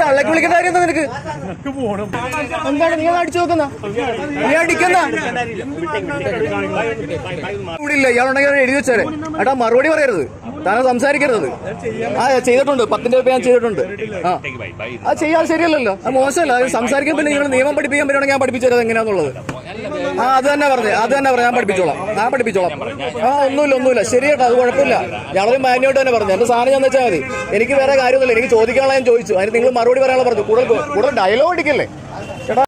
തള്ളക്ക് വിളിക്കേണ്ട കാര്യം നിനക്ക്? എന്താണ്? നീ അടിച്ചു നോക്കുന്ന? നീ അടിക്കുന്ന? ഇവിടെ ഇല്ല. ഇയാളുണ്ടെങ്കിൽ എഴുതി വെച്ചേരെ. ഏട്ടാ മറുപടി പറയരുത്. താനെ സംസാരിക്കരുത്. ആ ചെയ്തിട്ടുണ്ട്. പത്തിന്റെ രൂപ ഞാൻ ചെയ്തിട്ടുണ്ട്. ആ. ചെയ്യാൻ ശരിയല്ലല്ലോ. മോശമല്ല. സംസാരിക്കുമ്പോൾ നിങ്ങൾ നിയമം പഠിപ്പിക്കാൻ പറ്റുവാണെങ്കിൽ ഞാൻ പഠിപ്പിച്ചു തരാം എങ്ങനെയാന്നുള്ളത്. ആ അത് തന്നെ പറഞ്ഞു. അത് തന്നെ പറഞ്ഞു. ഞാൻ പഠിപ്പിച്ചോളാം. ഞാൻ പഠിപ്പിച്ചോളാം. ആ ഒന്നുമില്ല ഒന്നുമില്ല. ശരിയേട്ടാ അത് കുഴപ്പമില്ല. ഞങ്ങളും മാന്യമായിട്ട് തന്നെ പറഞ്ഞു. എന്റെ സാധനം ഞാൻ വെച്ചാൽ മതി. എനിക്ക് വേറെ കാര്യമൊന്നുമില്ല. എനിക്ക് ചോദിക്കാനുള്ള ഞാൻ ചോദിച്ചു. അതിന് നിങ്ങൾ മറുപടി പറയാനുള്ള പറഞ്ഞു. കൂടുതൽ കൂടുതൽ ഡയലോഗ് അടിക്കല്ലേ?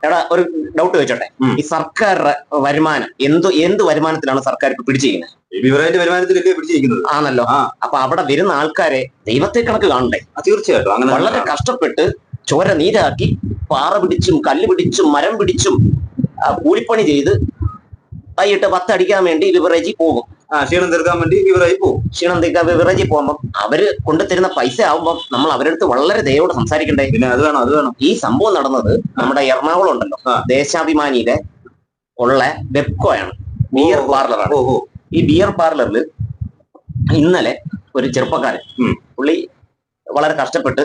എടാ. ഒരു ഡൗട്ട് വെച്ചോട്ടെ ഈ സർക്കാർ വരുമാനം എന്ത് എന്ത് വരുമാനത്തിലാണ് സർക്കാർ ഇപ്പൊ പിടിച്ചിരിക്കുന്നത്? വരുമാനത്തിലൊക്കെ പിടിച്ചിരിക്കുന്നത്. ആണല്ലോ. അപ്പൊ അവിടെ വരുന്ന ആൾക്കാരെ ദൈവത്തെ കണക്ക് കാണണ്ടേ തീർച്ചയായിട്ടും. അങ്ങനെ വളരെ കഷ്ടപ്പെട്ട് ചോര നീരാക്കി പാറ പിടിച്ചും കല്ല് പിടിച്ചും മരം പിടിച്ചും കൂലിപ്പണി ചെയ്ത് കൈയിട്ട് പത്തടിക്കാൻ വേണ്ടി ലിവറേജിൽ പോകും. ക്ഷീണം തീർക്കാൻ വേണ്ടി ബിവറേജ് പോകും. ക്ഷീണം തീർക്കാൻ ലിവറേജിൽ പോകുമ്പോൾ അവർ കൊണ്ടുതരുന്ന പൈസ ആവുമ്പോൾ നമ്മൾ അവരടുത്ത് വളരെ ദയോട് സംസാരിക്കണ്ടേ? പിന്നെ അത് വേണം അത് വേണം. ഈ സംഭവം നടന്നത് നമ്മുടെ എറണാകുളം ഉണ്ടല്ലോ. ദേശാഭിമാനിയുടെ ദേശാഭിമാനിയിലെ ഉള്ള വെബ്കോയാണ് ബിയർ പാർലറാണ് ഈ ബിയർ പാർലറിൽ ഇന്നലെ ഒരു ചെറുപ്പക്കാരൻ. പുള്ളി വളരെ കഷ്ടപ്പെട്ട്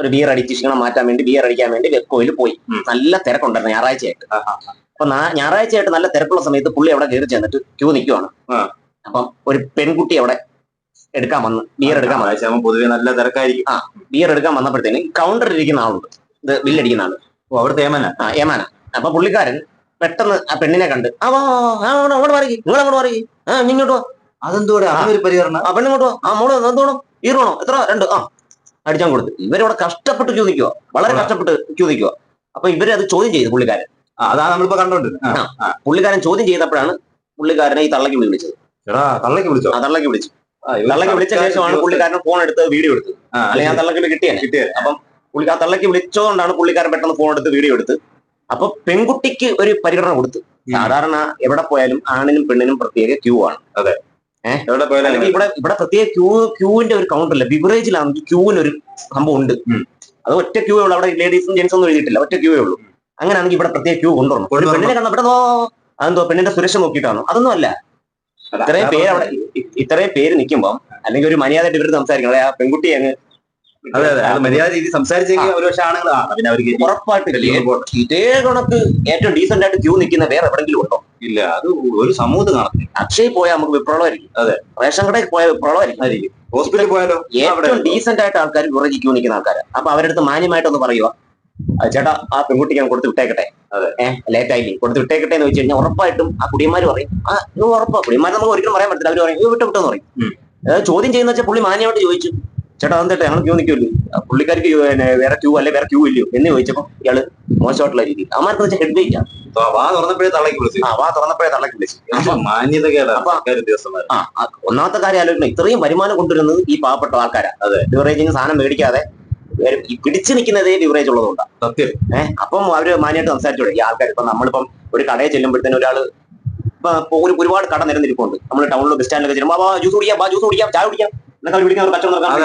ഒരു ബിയർ അടിച്ച് ക്ഷീണം മാറ്റാൻ വേണ്ടി ബിയർ അടിക്കാൻ വേണ്ടി വെക്കോയിൽ പോയി. നല്ല തിരക്കുണ്ടായിരുന്നു ഞായറാഴ്ചയായിട്ട്. അപ്പൊ ഞായറാഴ്ചയായിട്ട് നല്ല തിരക്കുള്ള സമയത്ത് പുള്ളി അവിടെ കയറി ചെന്നിട്ട് ക്യൂ നിൽക്കുവാണ്. അപ്പം ഒരു പെൺകുട്ടി അവിടെ എടുക്കാൻ വന്ന് ബിയർ എടുക്കാൻ വന്നു. പൊതുവെ നല്ല തിരക്കായിരിക്കും. ആ ബിയർ എടുക്കാൻ വന്നപ്പോഴത്തേക്ക് കൗണ്ടറിൽ ഇരിക്കുന്ന ആളുണ്ട്. ഇത് ബില്ലടിക്കുന്ന ആൾ. ഓ അവിടുത്തെ ഏമാന? ആ ഏമാന. അപ്പൊ പുള്ളിക്കാരൻ പെട്ടെന്ന് ആ പെണ്ണിനെ കണ്ട് ആ ആ, അങ്ങോട്ട് മാറി നിങ്ങൾ അങ്ങോട്ട് മാറി ആ ഇങ്ങോട്ട് ഒരു പരിഹരണം? ആ പെണ്ണിങ്ങോട്ട് ആ മോൾ എന്തോണം? ഈറോണോ എത്ര? രണ്ട്. ആ അടിച്ചാൻ കൊടുത്തു. ഇവരവിടെ കഷ്ടപ്പെട്ട് ക്യൂ നിൽക്കുക വളരെ കഷ്ടപ്പെട്ട് ക്യൂ നിൽക്കുക അപ്പൊ ഇവർ അത് ചോദ്യം ചെയ്തു പുള്ളിക്കാരൻ. അതാ നമ്മളിപ്പോ കണ്ടോണ്ട് പുള്ളിക്കാരൻ ചോദ്യം ചെയ്തപ്പോഴാണ് പുള്ളിക്കാരനെ ഈ തള്ളക്ക് വിളിച്ചത്. തള്ളക്ക് വിളിച്ചോ? ആ തള്ളക്ക് വിളിച്ചു. തള്ളക്ക് വിളിച്ച ശേഷമാണ്. പുള്ളിക്കാരൻ ഫോൺ എടുത്ത് വീഡിയോ എടുത്തത്. അല്ലെങ്കിൽ ആ തള്ളക്ക് കിട്ടിയാണ് കിട്ടിയത് അപ്പം പുള്ളി ആ തള്ളക്ക് വിളിച്ചതുകൊണ്ടാണ് പുള്ളിക്കാരൻ പെട്ടെന്ന് ഫോൺ എടുത്ത് വീഡിയോ എടുത്ത്. അപ്പൊ പെൺകുട്ടിക്ക് ഒരു പരിഗണന കൊടുത്തു. സാധാരണ എവിടെ പോയാലും ആണിനും പെണ്ണിനും പ്രത്യേക ക്യൂ ആണ്. പോയാലും അല്ലെങ്കിൽ ഇവിടെ ഇവിടെ പ്രത്യേക ക്യൂ ക്യൂവിന്റെ ഒരു കൗണ്ടർ ഇല്ല. ബിവറേജിലാണെങ്കിൽ ക്യൂവിന് ഒരു സംഭവം ഉണ്ട്. അത് ഒറ്റ ക്യൂ ഉള്ളൂ. അവിടെ ലേഡീസും ജെൻസും ഒന്നും എഴുതിയിട്ടില്ല. ഒറ്റ ക്യൂവേ ഉള്ളൂ. അങ്ങനെയാണെങ്കിൽ ഇവിടെ പ്രത്യേക ക്യൂ കൊണ്ടുവരണം. ഒരു. പെണ്ണിനെ കണ്ട ഇവിടെ അതെന്തോ പെണ്ണിന്റെ സുരക്ഷ നോക്കിയിട്ടാണോ? അതൊന്നും അല്ല. ഇത്രയും പേര് അവിടെ ഇത്രയും പേര് നിൽക്കുമ്പോൾ അല്ലെങ്കിൽ ഒരു മര്യാദയായിട്ട് ഇവർ സംസാരിക്കണം. ആ പെൺകുട്ടി അങ്ങ് അതെ അതെ. അത് മര്യാദ രീതി സംസാരിച്ചെങ്കിൽ ഒരു പക്ഷെ ആണുങ്ങൾ ആ പിന്നെ അവർക്ക് ഉറപ്പായിട്ട് ഇതേ കണക്ക് ഏറ്റവും ഡീസന്റ് ആയിട്ട് ക്യൂ നിൽക്കുന്ന വേറെ എവിടെങ്കിലും ഉണ്ടോ? ഇല്ല അത് ഒരു സമൂഹത്തിൽ കാണത്തില്ല. അക്ഷയ് പോയാൽ നമുക്ക് വിപ്ലവമായിരിക്കും. അതെ. റേഷൻ കടയിൽ പോയാൽ വിപ്ലവമായിരിക്കും. ഹോസ്പിറ്റലിൽ പോയാലോ? ഏറ്റവും ഡീസന്റ് ആയിട്ട് ആൾക്കാർ പുറകെ ക്യൂ നിൽക്കുന്ന ആൾക്കാർ അപ്പൊ അവരടുത്ത് മാന്യമായിട്ടൊന്ന് പറയുക "ആ, ചേട്ടാ ആ പെൺകുട്ടി ഞാൻ കൊടുത്ത് വിട്ടേക്കട്ടെ. അതെ. ഏഹ് ലേറ്റ് ആയില്ലേ? കൊടുത്ത് വിട്ടേക്കട്ടെ എന്ന് വെച്ച് കഴിഞ്ഞാൽ ഉറപ്പായിട്ടും ആ കുടിയന്മാർ പറയും. ആ ഉറപ്പാ. കുടിയന്മാർ നമുക്ക് ഒരിക്കലും പറയാൻ പറ്റില്ല അവർ പറയും വിട്ട് വിട്ടെന്ന് പറയും. ചോദ്യം ചെയ്യുന്ന വെച്ചാൽ പുള്ളി മാന്യമായിട്ട് ചോദിച്ചു. ചേട്ടാ അതെന്താ ഞങ്ങൾ ക്യൂ നിൽക്കുമല്ലോ പുള്ളിക്കാർക്ക് വേറെ ക്യൂ അല്ലെ? വേറെ ക്യൂ ഇല്ലയോ? എന്ന് ചോദിച്ചപ്പോൾ ഇയാൾ മോശമായിട്ടുള്ള രീതി. അമാർക്ക് വെച്ചാൽ ഹെഡ് വെയിറ്റ് ആ, വാ തുറന്നപ്പോഴേ തള്ളക്ക് വിളിച്ചു. ആ വാ തുറന്നപ്പോഴേ തള്ളക്ക് വിളിച്ചു. എന്ത് മാന്യതകേടാ അപ്പൊ- സർക്കാർ ഉദ്യോഗസ്ഥന്മാർ ആ ആ, ഒന്നാമത്തെ കാര്യം ആലോചിക്കണം. ഇത്രയും വരുമാനം കൊണ്ടുവരുന്നത് ഈ പാവപ്പെട്ട ആൾക്കാരാ. ലിവറേജിങ് ബിവറേജിന് സാധനം മേടിക്കാതെ പിടിച്ചു നിൽക്കുന്നതേ ബിവറേജ് ഉള്ളതുകൊണ്ടാണ് സത്യം. ഏഹ് അപ്പം അവർ മാന്യമായിട്ട് സംസാരിച്ചോളൂ. ഈ ആൾക്കാർ ഇപ്പൊ നമ്മളിപ്പം ഒരു കടയിൽ ചെല്ലുമ്പോഴത്തേനും ഒരാൾ ഇപ്പൊ ഇപ്പൊ ഒരു ഒരുപാട് കട നിരന്നിരിപ്പുണ്ട്. നമ്മൾ ടൗണിൽ ബസ് സ്റ്റാൻഡിലൊക്കെ ചെല്ലുമ്പോൾ ജ്യൂസ് കുടിക്കാം ജ്യൂസ് കുടിക്കാം ചായ കുടിക്കാം. എന്നൊക്കെ അവർ വിളിക്കാൻ കച്ചവടം നടക്കാൻ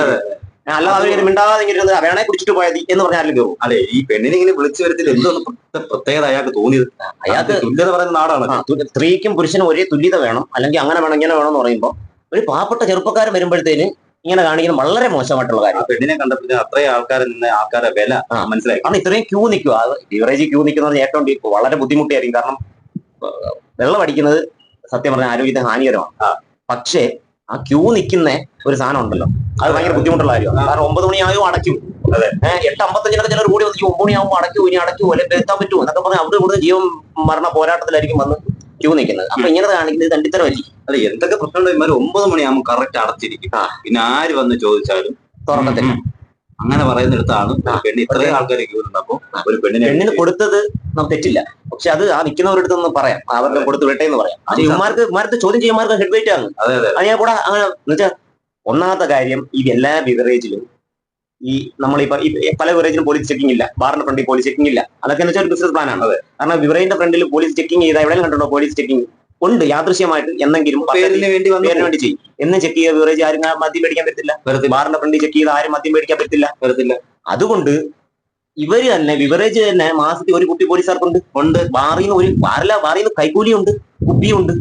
അല്ലാതെ അവർ മിണ്ടാതെ ഇങ്ങനെ ഇരുന്ന് വേണേ കുടിച്ചിട്ട് പോയാൽ എന്ന് പറഞ്ഞാൽ കയറും അല്ലെ ഈ പെണ്ണിനെ ഇങ്ങനെ വിളിച്ചു വരുത്തിൽ എന്തോന്ന് പ്രത്യേക- പ്രത്യേകത അയാൾക്ക് തോന്നിയത്? അയാൾക്ക് തുല്യത പറയുന്ന നാടാണ്. സ്ത്രീക്കും പുരുഷനും ഒരേ തുല്യത വേണം. അല്ലെങ്കിൽ അങ്ങനെ വേണം ഇങ്ങനെ വേണം എന്ന് പറയുമ്പോൾ ഒരു പാവപ്പെട്ട ചെറുപ്പക്കാരൻ വരുമ്പോഴത്തേന് ഇങ്ങനെ കാണിക്കുന്നത് വളരെ മോശമായിട്ടുള്ള കാര്യം പെണ്ണിനെ കണ്ടപ്പോൾ അത്രയും ആൾക്കാർ നിന്ന് ആൾക്കാരെ വില മനസ്സിലായി. കാരണം ഇത്രയും ക്യൂ നിൽക്കുക. ബീവറേജ് ക്യൂ നിൽക്കുന്നത് ഏറ്റവും വളരെ ബുദ്ധിമുട്ടിയായിരിക്കും. കാരണം വെള്ളം അടിക്കുന്നത് സത്യം പറഞ്ഞാൽ ആരോഗ്യത്തിന് ഹാനികരമാണ്. പക്ഷേ ആ ക്യൂ നിൽക്കുന്ന ഒരു സാധനം ഉണ്ടല്ലോ. അത് ഭയങ്കര ബുദ്ധിമുട്ടുള്ള കാര്യമാണ്. കാരണം ഒമ്പത് മണിയായോ അടയ്ക്കും. എട്ട് അമ്പത്തഞ്ചിനൊക്കെ ചിലർ കൂടി വന്നിട്ട് ഒമ്പത് മണിയാകുമ്പോൾ അടയ്ക്കും ഇനി അടയ്ക്കും അല്ലെങ്കിൽ എത്താൻ പറ്റുമോ എന്നൊക്കെ പറഞ്ഞാൽ അവിടെ ഇവിടെ ജീവൻ മരണ പോരാട്ടത്തിലായിരിക്കും വന്ന് ക്യൂ നിൽക്കുന്നത്. അപ്പൊ ഇങ്ങനെ കാണിക്കുന്നത് തണ്ടിത്തരമല്ലേ അല്ല എന്തൊക്കെ പ്രശ്നമുണ്ട്? ഇമാര് ഒമ്പത് മണിയാകുമ്പോൾ കറക്റ്റ് അടച്ചിരിക്കും. പിന്നെ ആര് വന്ന് ചോദിച്ചാലും തുറക്കത്തില്ല. അങ്ങനെ പറയുന്നിടത്താണ്. പെണ്ണ് ഇത്രയും ആൾക്കാർ ക്യൂ ഉണ്ടാകും ഒരു പെണ്ണിനെ പെണ്ണിന് കൊടുത്തത് നമുക്ക് തെറ്റില്ല. പക്ഷെ അത് ആ നിൽക്കുന്നവരുടെ അടുത്തൊന്നും പറയാം. അവർക്ക് കൊടുത്തു വിട്ടേ എന്ന് പറയാം. അത് ഇവന്മാർക്ക് ഇവന്മാർക്ക് ചോദ്യം ചെയ്യുമാർക്ക് ഹെഡ് വെയിറ്റ് ആണ്. അതെ അതെ കൂടെ അങ്ങനെ എന്നുവെച്ചാൽ ഒന്നാമത്തെ കാര്യം ഈ എല്ലാ ബിവറേജിലും ഈ നമ്മളിപ്പോ ഈ പല ബിവറേജിലും പോലീസ് ചെക്കിംഗ് ഇല്ല. ബാറിന്റെ ഫ്രണ്ടിൽ പോലീസ് ചെക്കിംഗ് ഇല്ല. അതൊക്കെ എന്ന് വെച്ചാൽ ഒരു ബിസിനസ് പ്ലാൻ ആണ്. കാരണം ബിവറേജിന്റെ ഫ്രണ്ടിൽ പോലീസ് ചെക്കിംഗ് ചെയ്താൽ എവിടെയും കണ്ടിട്ടുണ്ടോ പോലീസ് ചെക്കിംഗ് ഉണ്ട്. യാദൃശ്യമായിട്ട് എന്തെങ്കിലും പേരിന് വേണ്ടി പേരിന് വേണ്ടി ചെയ്യും. എന്ന് ചെക്ക് ചെയ്ത ബിവറേജ് ആരും മദ്യം മേടിക്കാൻ പറ്റില്ല ബാറിന്റെ ഫ്രണ്ടിൽ ചെക്ക് ചെയ്ത് ആരും മദ്യം മേടിക്കാൻ പറ്റില്ല അതുകൊണ്ട് ഇവർ തന്നെ വിവറേജ് തന്നെ മാസത്തിൽ ഒരു കുട്ടി പോലീസുകാർക്കുണ്ട് ഉണ്ട്. ബാറിന്ന് ഒരു ബാറില ബാറിന്ന് കൈക്കൂലിയുണ്ട് കുപ്പിയുണ്ട്.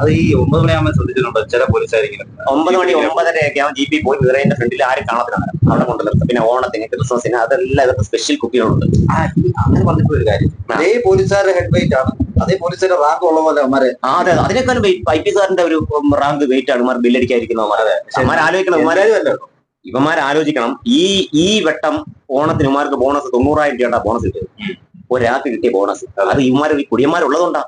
അത് ഈ ഒമ്പത് മണിയാകുമ്പോൾ ശ്രദ്ധിച്ചിട്ടുണ്ടോ? ചില പോലീസുകാരിങ്ങനെ ഒമ്പത് മണി ഒമ്പതരയൊക്കെ ആവും ജി പി പോയി വിവരേന്റെ ഫ്രണ്ടിൽ ആരും കാണത്തില്ല. അവിടെ കൊണ്ടു നിർത്തും. പിന്നെ ഓണത്തിന് ക്രിസ്മസിന് അതെല്ലാം ഇവർക്ക് സ്പെഷ്യൽ കുപ്പികളുണ്ട്. അങ്ങനെ പറഞ്ഞിട്ട് ഒരു കാര്യം. അതേ പോലീസുകാരുടെ ഹെഡ് വെയിറ്റ് ആണ്. അതേ പോലീസുകാരുടെ റാങ്ക് ഉള്ള പോലെ അവന്മാരെ. ആ അതെ അതെ. അതിനേക്കാളും ഐ പി സാറിന്റെ ഒരു റാങ്ക് വെയിറ്റ് ആണ്. ഇവന്മാർ ആലോചിക്കണം. ഇവന്മാർ ആലോചിക്കണം. ഈ ഈ വട്ടം ഓണത്തിന് ഇവന്മാർക്ക് ബോണസ് തൊണ്ണൂറായിരം രൂപയുടെ ബോണസ് കിട്ടിയത് ഒരാൾക്ക് കിട്ടിയ ബോണസ് അത് ഇവന്മാർ ഈ കുടിയന്മാരുള്ളതുകൊണ്ടാ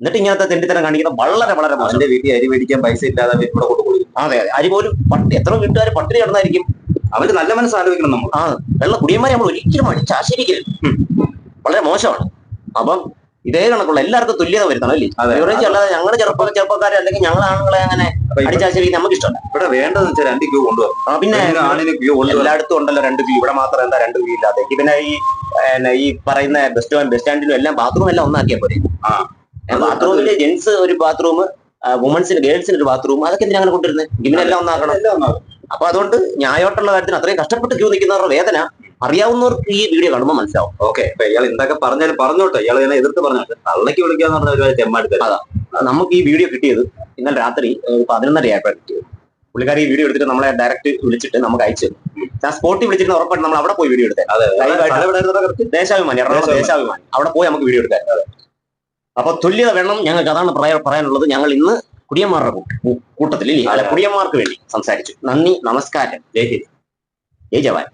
എന്നിട്ട് ഇങ്ങനത്തെ തെണ്ടിത്തരം കാണിക്കുന്നത് വളരെ വളരെ മോശം. വീട്ടിൽ അരി മേടിക്കാൻ പൈസ ഇല്ലാതെ അവർ ഇവിടെ കൊടുക്കും അതെ അതെ. അരി പോലും പട്ടി എത്ര വീട്ടുകാർ പട്ടിണി കിടന്നായിരിക്കും. അവർ നല്ല മനസ്സ് ആലോചിക്കണം നമ്മൾ. ആ. വെള്ള കുടിയന്മാരെ നമ്മൾ ഒരിക്കലും അടിച്ചാശീലിക്കരുത് വളരെ മോശമാണ്. അപ്പം ഇതേ കണക്കുള്ള. എല്ലാവർക്കും തുല്യത വരുത്തണം അല്ലേ. ബിവറേജ് അല്ലാതെ ഞങ്ങളുടെ ചെറുപ്പ ചെറുപ്പക്കാരെ അല്ലെങ്കിൽ ഞങ്ങൾ ആണുങ്ങളെ അങ്ങനെ നമുക്ക് ഇഷ്ടമല്ല ഇവിടെ വേണ്ടതെന്ന് വെച്ചാൽ രണ്ട് ക്യൂ കൊണ്ടുപോകും ആ, പിന്നെ ആണിന് ക്യൂ എല്ലായിടത്തും ഉണ്ടല്ലോ രണ്ട് ക്യൂ ഇവിടെ മാത്രം എന്താ രണ്ട് ക്യൂ ഇല്ലാതെ? പിന്നെ ഈ ഈ പറയുന്ന ബസ് സ്റ്റാൻഡ് ബസ് സ്റ്റാൻഡിലും എല്ലാം ബാത്റൂം എല്ലാം ഒന്നാക്കിയാൽ പോരെ. ബാത്റൂമിൽ ജെന്റ്സ് ഒരു ബാത്റൂം വുമൻസിന് ഗേൾസിന് ഒരു ബാത്റൂം അതൊക്കെ എന്തിനാ അങ്ങനെ കൊണ്ടുവരുന്നത്? ഇവനെല്ലാം ഒന്നാക്കണം. അപ്പൊ അതുകൊണ്ട് ന്യായോട്ടുള്ള കാര്യത്തിന് അത്രയും കഷ്ടപ്പെട്ട് ക്യൂ നിൽക്കുന്നവരുടെ വേദന അറിയാവുന്നവർക്ക് ഈ വീഡിയോ കാണുമ്പോൾ മനസ്സിലാവും. ഓക്കെ ഇയാൾ എന്തൊക്കെ പറഞ്ഞാലും പറഞ്ഞോട്ടെ. ഇയാൾ ഇതിനെ എതിർത്ത് പറഞ്ഞോട്ടെ തള്ളക്ക് വിളിക്കാന്ന് പറഞ്ഞ ഒരു തെമ്മാടി അതാ. നമുക്ക് ഈ വീഡിയോ കിട്ടിയത് ഇന്നലെ രാത്രി പതിനൊന്നര ആയപ്പോഴാണ് കിട്ടിയത് പുള്ളിക്കാരി ഈ വീഡിയോ എടുത്തിട്ട് നമ്മളെ ഡയറക്റ്റ് വിളിച്ചിട്ട് നമുക്ക് അയച്ചു. ഞാൻ സ്പോട്ടിൽ വിളിച്ചിട്ട് ഉറപ്പായിട്ട് നമ്മൾ അവിടെ പോയി വീഡിയോ എടുത്തേ അതെ Live ആയിട്ട്. സ്ഥലം എവിടെയായിരുന്നു ദേശാഭിമാനി എറണാകുളം ദേശാഭിമാനി. അവിടെ പോയി നമുക്ക് വീഡിയോ എടുക്കാൻ അപ്പൊ തുല്യത വേണം ഞങ്ങൾക്ക്. അതാണ് പറയാ- പറയാനുള്ളത്. ഞങ്ങൾ ഇന്ന് കുടിയന്മാരുടെ കൂട്ടത്തിൽ കുടിയന്മാർക്ക് വേണ്ടി സംസാരിച്ചു. നന്ദി നമസ്കാരം. ജയ് ഹിന്ദ്. ജയ് ജവാൻ.